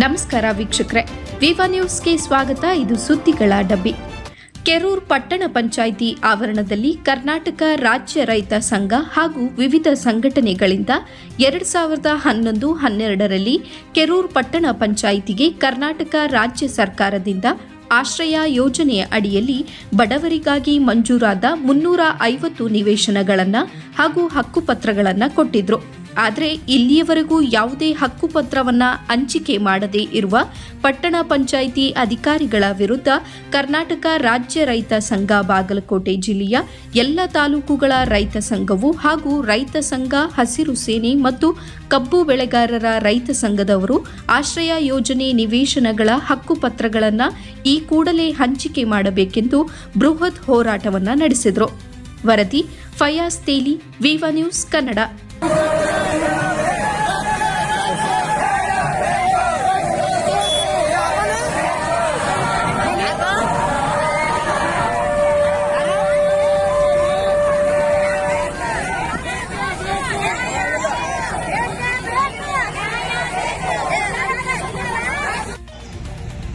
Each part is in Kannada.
ನಮಸ್ಕಾರ ವೀಕ್ಷಕರೇ. ವಿವಾ ನ್ಯೂಸ್ಗೆ ಸ್ವಾಗತ. ಇದು ಸುದ್ದಿಗಳ ಡಬ್ಬಿ. ಕೆರೂರ್ ಪಟ್ಟಣ ಪಂಚಾಯಿತಿ ಆವರಣದಲ್ಲಿ ಕರ್ನಾಟಕ ರಾಜ್ಯ ರೈತ ಸಂಘ ಹಾಗೂ ವಿವಿಧ ಸಂಘಟನೆಗಳಿಂದ ಎರಡು ಸಾವಿರದ ಹನ್ನೊಂದು ಹನ್ನೆರಡರಲ್ಲಿ ಕೆರೂರ್ ಪಟ್ಟಣ ಪಂಚಾಯಿತಿಗೆ ಕರ್ನಾಟಕ ರಾಜ್ಯ ಸರ್ಕಾರದಿಂದ ಆಶ್ರಯ ಯೋಜನೆಯ ಅಡಿಯಲ್ಲಿ ಬಡವರಿಗಾಗಿ ಮಂಜೂರಾದ ಮುನ್ನೂರ ಐವತ್ತು ನಿವೇಶನಗಳನ್ನು ಹಾಗೂ ಹಕ್ಕುಪತ್ರಗಳನ್ನು ಕೊಟ್ಟಿದ್ರು. ಆದರೆ ಇಲ್ಲಿಯವರೆಗೂ ಯಾವುದೇ ಹಕ್ಕುಪತ್ರವನ್ನ ಹಂಚಿಕೆ ಮಾಡದೇ ಇರುವ ಪಟ್ಟಣ ಪಂಚಾಯಿತಿ ಅಧಿಕಾರಿಗಳ ವಿರುದ್ಧ ಕರ್ನಾಟಕ ರಾಜ್ಯ ರೈತ ಸಂಘ ಬಾಗಲಕೋಟೆ ಜಿಲ್ಲೆಯ ಎಲ್ಲ ತಾಲೂಕುಗಳ ರೈತ ಸಂಘವು ಹಾಗೂ ರೈತ ಸಂಘ ಹಸಿರು ಸೇನೆ ಮತ್ತು ಕಬ್ಬು ಬೆಳೆಗಾರರ ರೈತ ಸಂಘದವರು ಆಶ್ರಯ ಯೋಜನೆ ನಿವೇಶನಗಳ ಹಕ್ಕುಪತ್ರಗಳನ್ನು ಈ ಕೂಡಲೇ ಹಂಚಿಕೆ ಮಾಡಬೇಕೆಂದು ಬೃಹತ್ ಹೋರಾಟವನ್ನು ನಡೆಸಿದರು. ವರದಿ ಫಯಾಸ್ ತೇಲಿ, ವಿವಾ ನ್ಯೂಸ್ ಕನ್ನಡ.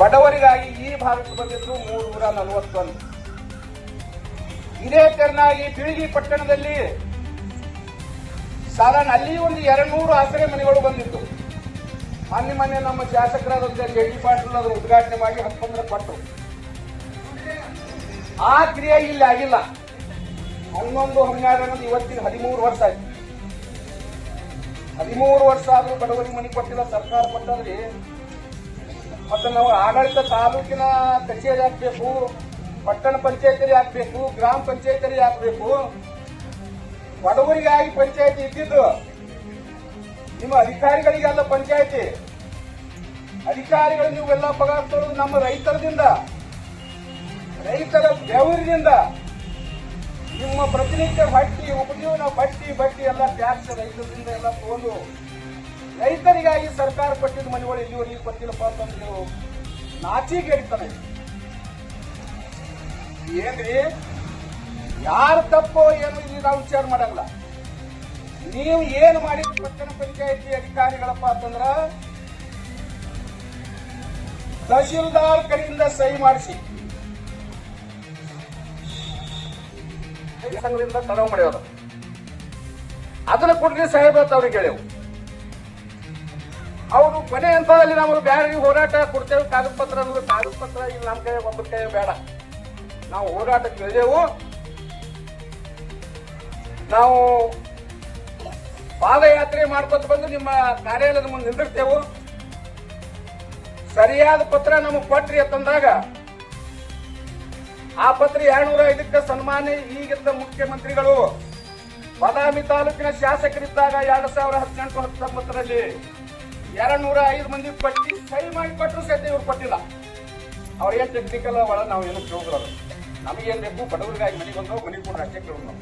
ಬಡವರಿಗಾಗಿ ಈ ಭಾಗಕ್ಕೆ ಬಂದಿದ್ದು ಮೂರು ನೂರ ನಲವತ್ತೊಂದು. ಇದೇ ತೆರನಾಗಿ ಬಿಳಿಗಿ ಪಟ್ಟಣದಲ್ಲಿ ಸಾಧಾರಣ ಅಲ್ಲಿ ಒಂದು ಎರಡು ನೂರು ಆಸರೆ ಮನೆಗಳು ಬಂದಿತ್ತು. ಮೊನ್ನೆ ಮೊನ್ನೆ ನಮ್ಮ ಶಾಸಕರಾದಂತ ಜೆ ಡಿ ಪಾಟೀಲ್ ಅದನ್ನು ಉದ್ಘಾಟನೆ ಮಾಡಿ ಹತ್ತೊಂದರ ಪಟ್ಟು ಆ ಕ್ರಿಯೆ ಇಲ್ಲಿ ಆಗಿಲ್ಲ. ಹನ್ನೊಂದು ಹನ್ನೆರಡು ಇವತ್ತಿನ ಹದಿಮೂರು ವರ್ಷ ಆಯ್ತು. ಹದಿಮೂರು ವರ್ಷ ಆದರೂ ಬಡವರಿಗೆ ಮನೆ ಕೊಟ್ಟಿಲ್ಲ, ಸರ್ಕಾರ ಕೊಟ್ಟದ್ರಿ ಮತ್ತೆ ನಾವು ಆಡಳಿತ ತಾಲೂಕಿನ ಕಚೇರಿ ಹಾಕಬೇಕು ಪಟ್ಟಣ ಪಂಚಾಯತರಿ ಹಾಕಬೇಕು ಗ್ರಾಮ ಪಂಚಾಯತರಿ ಹಾಕಬೇಕು ಬಡವರಿಗಾಗಿ ಪಂಚಾಯತಿ ಇದ್ದಿದ್ದು ನಿಮ್ಮ ಅಧಿಕಾರಿಗಳಿಗೆಲ್ಲ ಪಂಚಾಯತಿ. ಅಧಿಕಾರಿಗಳು ನೀವೆಲ್ಲ ಪಗಾರ ತೊಳೆದು ನಮ್ಮ ರೈತರದಿಂದ, ರೈತರ ಬೆವರಿನಿಂದ. ನಿಮ್ಮ ಪ್ರತಿನಿತ್ಯ ಬಟ್ಟಿ ಉಪಜೀವನ ಬಟ್ಟಿ ಬಟ್ಟಿ ಎಲ್ಲ ಟ್ಯಾಕ್ಸ್ ರೈತರಿಂದ ಎಲ್ಲ ತಗೊಂಡು ರೈತರಿಗಾಗಿ ಸರ್ಕಾರ ಕೊಟ್ಟಿದ್ದ ಮನೆಗಳು ಇಲ್ಲಿವರೆಗೆ ಕೊಟ್ಟಿಲ್ಲಪ್ಪ ಅಂತಂದ್ರೆ ನಾಚಿಗೆ ಹೇಳ್ತಾನೆ ಏನ್ರಿ? ಯಾರು ತಪ್ಪೋ ಏನು ಇಲ್ಲಿ ನಾವು ವಿಚಾರ ಮಾಡಲ್ಲ ನೀವು ಏನು ಮಾಡಿ ಪಟ್ಟಣ ಪಂಚಾಯತಿ ಅಧಿಕಾರಿಗಳಪ್ಪ ಅಂತಂದ್ರ ತಹಶೀಲ್ದಾರ್ ಕಡೆಯಿಂದ ಸಹಿ ಮಾಡಿಸಿ. ಸಂಘದಿಂದ ತಡವು ಮಾಡ್ಯಾರ ಅದನ್ನ ಕೊಡ್ರಿ ಸಾಹೇಬ್ ಅಂತ ಅವ್ರಿಗೆ ಹೇಳೇವು. ಅವರು ಕೊನೆ ಹಂತದಲ್ಲಿ ನಾವು ಬೇರೆ ಹೋರಾಟ ಕೊಡ್ತೇವೆ. ಕಾಗದ ಪತ್ರ ಅಂದ್ರೆ ಕಾಗದ ಪತ್ರ ಇಲ್ಲಿ ನಮ್ಮ ಕೈ ಒಬ್ಬರ ಕೈ ಬೇಡ. ನಾವು ಹೋರಾಟ ಕೇಳಿದೆವು ನಾವು ಪಾದಯಾತ್ರೆ ಮಾಡ್ಕೊತ ಬಂದು ನಿಮ್ಮ ಕಾರ್ಯಾಲಯದ ಮುಂದೆ ನಿಂದಿರ್ತೇವು ಸರಿಯಾದ ಪತ್ರ ನಮಗೆ ಕೊಟ್ರಿ ಅಂತಂದಾಗ ಆ ಪತ್ರ ಎರಡ್ನೂರ ಐದಕ್ಕೆ ಸನ್ಮಾನ ಈಗಿದ್ದ ಮುಖ್ಯಮಂತ್ರಿಗಳು, ಬದಾಮಿ ತಾಲೂಕಿನ ಶಾಸಕರಿದ್ದಾಗ ಎರಡ್ ಸಾವಿರ ಹದಿನೆಂಟು, ಹತ್ತೊಂಬತ್ತರಲ್ಲಿ ಎರಡ್ ನೂರ ಐದು ಮಂದಿ ಪಟ್ಟಿ ಸಹಿ ಮಾಡಿ ಕೊಟ್ಟರು ಸಹಿತ ಇವ್ರು ಕೊಟ್ಟಿಲ್ಲ. ಅವ್ರಿಗೆ ಟೆಕ್ನಿಕಲ್ ಒಳಗೆ ನಾವು ಏನು ಕೇಳಿದ್ರು ನಮಗೇನು ಬೇಕು ಬಡವರಿಗಾಗಿ ಮನೆಗೆ ಬಂದವು ಮನೆಗೆ ಕೂಡ ಅಷ್ಟೇ ಕೇಳಿದ್ರು ನಾವು.